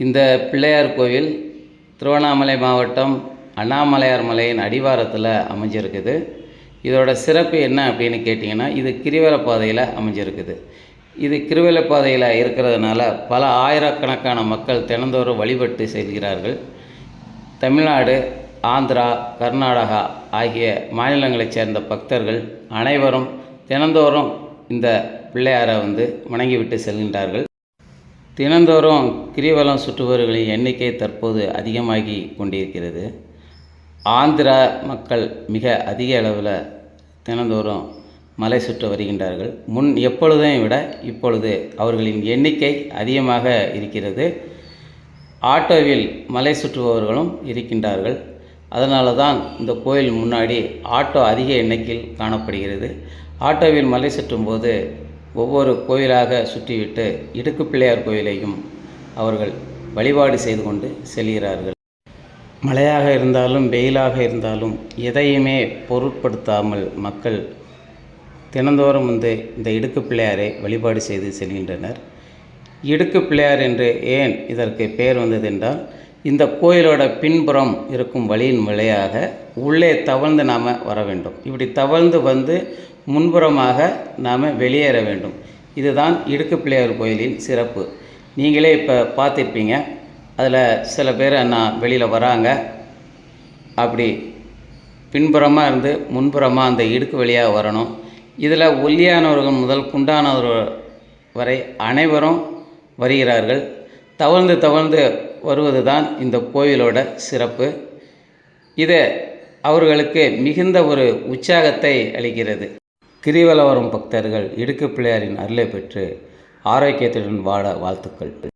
இந்த பிள்ளையார் கோவில் திருவண்ணாமலை மாவட்டம் அண்ணாமலையார் மலையின் அடிவாரத்தில் அமைஞ்சிருக்குது. இதோட சிறப்பு என்ன அப்படின்னு கேட்டிங்கன்னா இது கிரிவல பாதையில் அமைஞ்சிருக்குது. இது கிரிவல பாதையில் இருக்கிறதுனால பல ஆயிரக்கணக்கான மக்கள் தினந்தோறும் வழிபட்டு செல்கிறார்கள். தமிழ்நாடு ஆந்திரா கர்நாடகா ஆகிய மாநிலங்களைச் சேர்ந்த பக்தர்கள் அனைவரும் தினந்தோறும் இந்த பிள்ளையாரை வந்து வணங்கிவிட்டு செல்கின்றார்கள். தினந்தோறும் கிரிவலம் சுற்றுபவர்களின் எண்ணிக்கை தற்போது அதிகமாகி கொண்டிருக்கிறது. ஆந்திரா மக்கள் மிக அதிக அளவில் தினந்தோறும் மலை சுற்ற வருகின்றார்கள். முன் எப்பொழுதையும் விட இப்பொழுது அவர்களின் எண்ணிக்கை அதிகமாக இருக்கிறது. ஆட்டோவில் மலை சுற்றுபவர்களும் இருக்கின்றார்கள். அதனால தான் இந்த கோயில் முன்னாடி ஆட்டோ அதிக எண்ணிக்கையில் காணப்படுகிறது. ஆட்டோவில் மலை சுற்றும்போது ஒவ்வொரு கோயிலாக சுற்றிவிட்டு இடுக்கு பிள்ளையார் கோயிலையும் அவர்கள் வழிபாடு செய்து கொண்டு செல்கிறார்கள். மழையாக இருந்தாலும் வெயிலாக இருந்தாலும் எதையுமே பொருட்படுத்தாமல் மக்கள் தினந்தோறும் வந்து இந்த இடுக்கு பிள்ளையாரை வழிபாடு செய்து செல்கின்றனர். இடுக்கு பிள்ளையார் என்று ஏன் இதற்கு பெயர் வந்தது என்றால் இந்த கோயிலோட பின்புறம் இருக்கும் வழியின் வழியாக உள்ளே தவழ்ந்து நாம் வர வேண்டும். இப்படி தவழ்ந்து வந்து முன்புறமாக நாம் வெளியேற வேண்டும். இதுதான் இடுக்கு பிள்ளையார் கோயிலின் சிறப்பு. நீங்களே இப்போ பார்த்துருப்பீங்க. அதில் சில பேர் நான் வெளியில் வராங்க. அப்படி பின்புறமாக இருந்து முன்புறமாக அந்த இடுக்கு வழியாக வரணும். இதில் ஒல்லியானவர்கள் முதல் குண்டானவர்கள் வரை அனைவரும் வருகிறார்கள். தவழ்ந்து தவழ்ந்து வருவது தான் இந்த கோயிலோட சிறப்பு. இது அவர்களுக்கு மிகுந்த ஒரு உற்சாகத்தை அளிக்கிறது. கிரிவலம் வரும் பக்தர்கள் இடுக்கு பிள்ளையாரின் அருளை பெற்று ஆரோக்கியத்துடன் வாழ வாழ்த்துக்கள்.